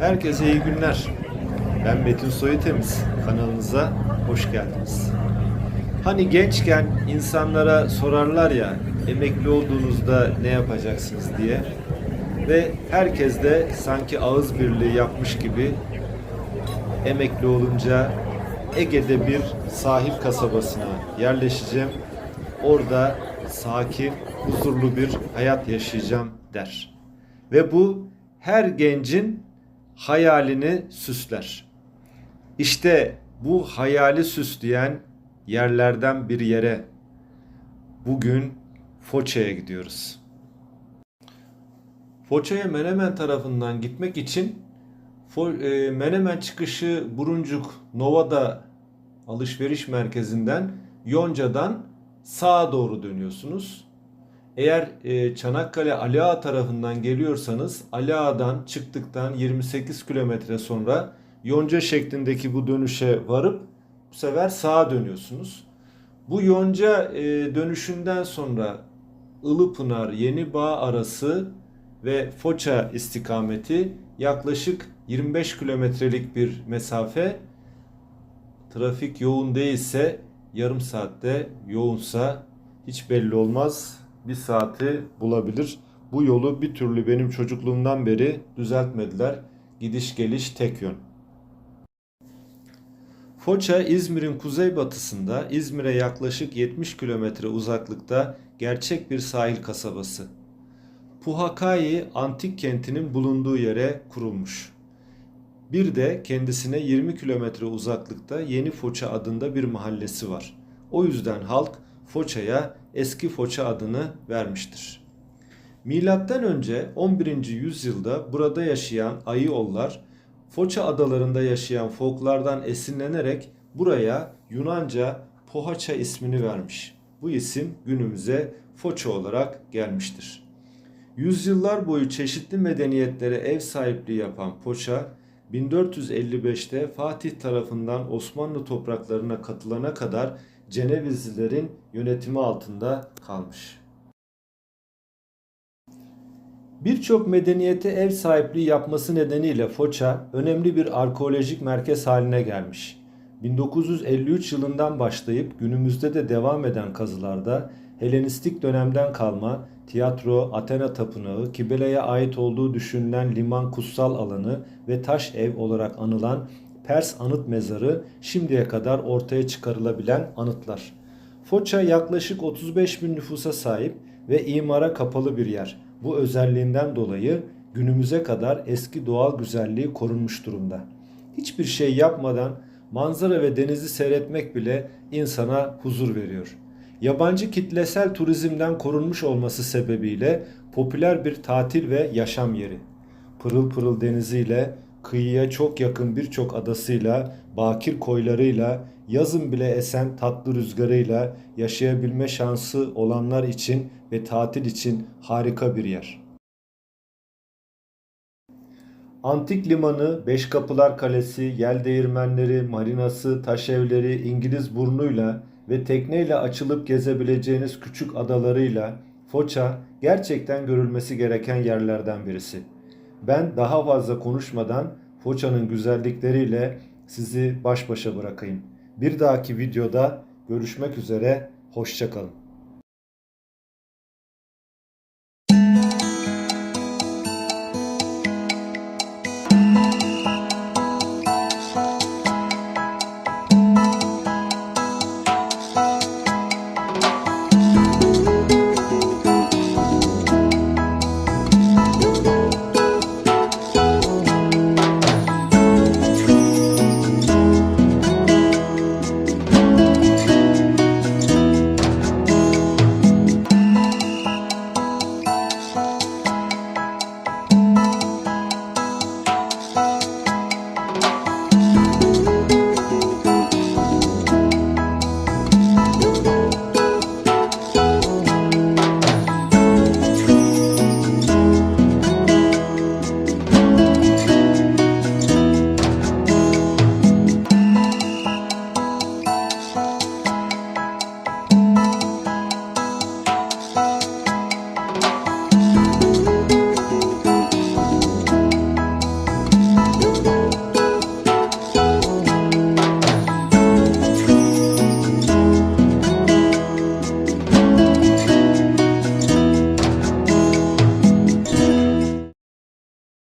Herkese iyi günler. Ben Metin Soyutemiz. Kanalınıza hoş geldiniz. Hani gençken insanlara sorarlar ya emekli olduğunuzda ne yapacaksınız diye ve herkes de sanki ağız birliği yapmış gibi emekli olunca Ege'de bir sahil kasabasına yerleşeceğim. Orada sakin, huzurlu bir hayat yaşayacağım der. Ve bu her gencin hayalini süsler. İşte bu hayali süsleyen yerlerden bir yere bugün Foça'ya gidiyoruz. Foça'ya Menemen tarafından gitmek için e, Menemen çıkışı Buruncuk Nova'da alışveriş merkezinden Yonca'dan sağa doğru dönüyorsunuz. Eğer e, Çanakkale Ali Ağa tarafından geliyorsanız Ali Ağa'dan çıktıktan 28 kilometre sonra Yonca şeklindeki bu dönüşe varıp bu sefer sağa dönüyorsunuz. Bu Yonca e, dönüşünden sonra Ilıpınar Yenibağ arası ve Foça istikameti yaklaşık 25 kilometrelik bir mesafe. Trafik yoğun değilse yarım saatte yoğunsa hiç belli olmaz. Bir saati bulabilir. Bu yolu bir türlü benim çocukluğumdan beri düzeltmediler. Gidiş geliş tek yön. Foça İzmir'in kuzeybatısında İzmir'e yaklaşık 70 kilometre uzaklıkta gerçek bir sahil kasabası. Puhakai antik kentinin bulunduğu yere kurulmuş. Bir de kendisine 20 kilometre uzaklıkta Yeni Foça adında bir mahallesi var. O yüzden halk Foça'ya Eski Foça adını vermiştir. Milattan önce 11. yüzyılda burada yaşayan Ayıollar Foça adalarında yaşayan folklardan esinlenerek buraya Yunanca Pohaça ismini vermiş. Bu isim günümüze Foça olarak gelmiştir. Yüzyıllar boyu çeşitli medeniyetlere ev sahipliği yapan Foça, 1455'te Fatih tarafından Osmanlı topraklarına katılana kadar Cenevizlilerin yönetimi altında kalmış. Birçok medeniyete ev sahipliği yapması nedeniyle Foça önemli bir arkeolojik merkez haline gelmiş. 1953 yılından başlayıp günümüzde de devam eden kazılarda Helenistik dönemden kalma tiyatro, Athena tapınağı, Kibele'ye ait olduğu düşünülen liman kutsal alanı ve taş ev olarak anılan Pers anıt mezarı şimdiye kadar ortaya çıkarılabilen anıtlar. Foça yaklaşık 35 bin nüfusa sahip ve imara kapalı bir yer. Bu özelliğinden dolayı günümüze kadar eski doğal güzelliği korunmuş durumda. Hiçbir şey yapmadan manzara ve denizi seyretmek bile insana huzur veriyor. Yabancı kitlesel turizmden korunmuş olması sebebiyle popüler bir tatil ve yaşam yeri. Pırıl pırıl deniziyle, kıyıya çok yakın birçok adasıyla, bakir koylarıyla, yazın bile esen tatlı rüzgarıyla yaşayabilme şansı olanlar için ve tatil için harika bir yer. Antik limanı, Beş Kapılar Kalesi, yel değirmenleri, marinası, taş evleri, İngiliz burnuyla ve tekneyle açılıp gezebileceğiniz küçük adalarıyla Foça gerçekten görülmesi gereken yerlerden birisi. Ben daha fazla konuşmadan Foça'nın güzellikleriyle sizi baş başa bırakayım. Bir dahaki videoda görüşmek üzere, hoşçakalın.